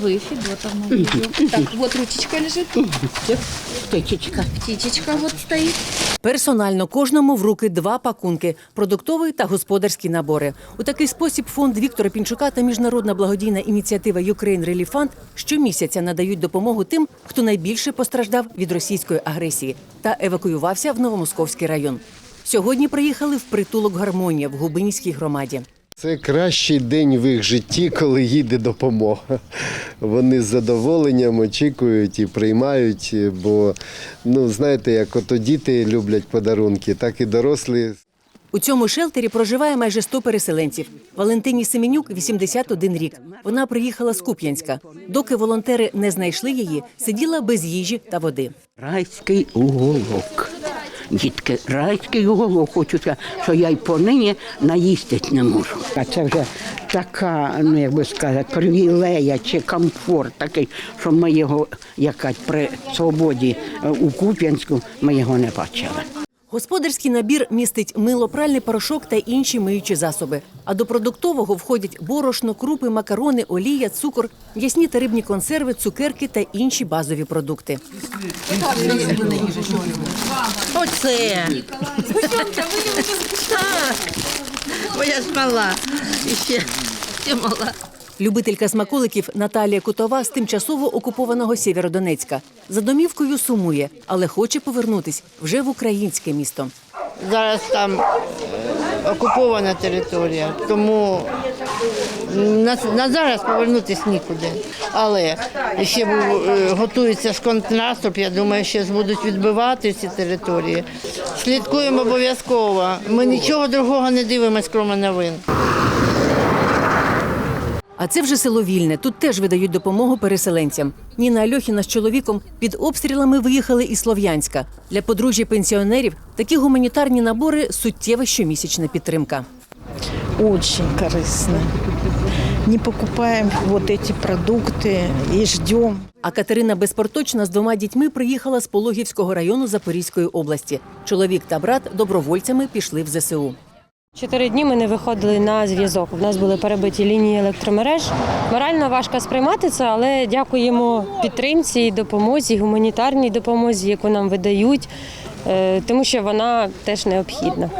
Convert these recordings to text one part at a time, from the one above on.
Вы, Федотовна, вижу. Так, вот ручечка лежит. Птичечка. Птичечка вот стоит. Персонально кожному в руки два пакунки продуктовий та господарські набори. У такий спосіб фонд Віктора Пінчука та міжнародна благодійна ініціатива Ukraine Relief Fund щомісяця надають допомогу тим, хто найбільше постраждав від російської агресії та евакуювався в Новомосковський район. Сьогодні приїхали в притулок Гармонія в Губинській громаді. Це кращий день в їх житті, коли їде допомога. Вони з задоволенням очікують і приймають, бо ну знаєте, як ото діти люблять подарунки, так і дорослі. У цьому шелтері проживає майже 100 переселенців. Валентині Семенюк 81 рік. Вона приїхала з Куп'янська. Доки волонтери не знайшли її, сиділа без їжі та води. Райський уголок. Дітки, райський уголок. Хочу що я й понині наїстить не можу. А це вже така, ну як би сказати, привілея чи комфорт такий, що ми його, якась при свободі е, у Куп'янську, ми його не бачили. Господарський набір містить мило, пральний порошок та інші миючі засоби. А до продуктового входять борошно, крупи, макарони, олія, цукор, м'ясні та рибні консерви, цукерки та інші базові продукти. Оце. Так. Бо я ж мала. Ще мала. Любителька смаколиків Наталія Кутова з тимчасово окупованого Сєвєродонецька. За домівкою сумує, але хоче повернутись вже в українське місто. Зараз там окупована територія, тому на, на зараз повернутися нікуди. Але ще е, готується контрнаступ, я думаю, ще будуть відбивати ці території. Слідкуємо обов'язково. Ми нічого другого не дивимося, крім новин. А це вже село Вільне. Тут теж видають допомогу переселенцям. Ніна Альохіна з чоловіком під обстрілами виїхали із Слов'янська. Для подружжя пенсіонерів такі гуманітарні набори суттєва щомісячна підтримка. Очень корыстно. Не покупаем вот эти продукты и ждем. А Катерина Безпорточна з двома дітьми приїхала з Пологівського району Запорізької області. Чоловік та брат добровольцями пішли в ЗСУ. Чотири дні ми не виходили на зв'язок. У нас були перебиті лінії електромереж. Морально важко сприймати це, але дякуємо підтримці і допомозі, гуманітарній допомозі, яку нам видають, е, тому що вона теж необхідна.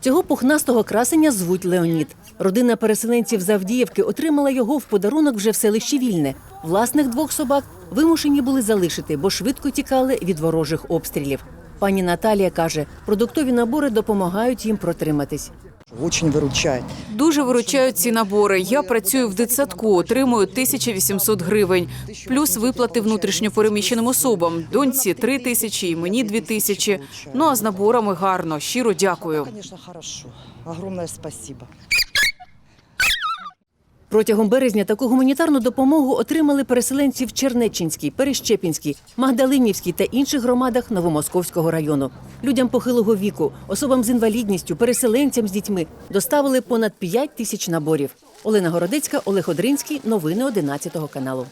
Цього пухнастого красення звуть Леонід. Родина переселенців з Авдіївки отримала його в подарунок вже в селищі Вільне. Власних двох собак вимушені були залишити, бо швидко тікали від ворожих обстрілів. Пані Наталія каже, продуктові набори допомагають їм протриматись. Очень виручає. Дуже виручають ці набори. Я працюю в дитсадку, отримую 1800 гривень, плюс виплати внутрішньопереміщеним особам. Доньці 3 тисячі, і мені 2 тисячі. Ну а з наборами гарно. Щиро дякую. Огромне спасибо. Протягом березня таку гуманітарну допомогу отримали переселенці в Чернеччинській, Перещепінській, Магдалинівській та інших громадах Новомосковського району. Людям похилого віку, особам з інвалідністю, переселенцям з дітьми доставили понад 5 тисяч наборів. Олена Городецька, Олег Одринський. Новини 11 каналу.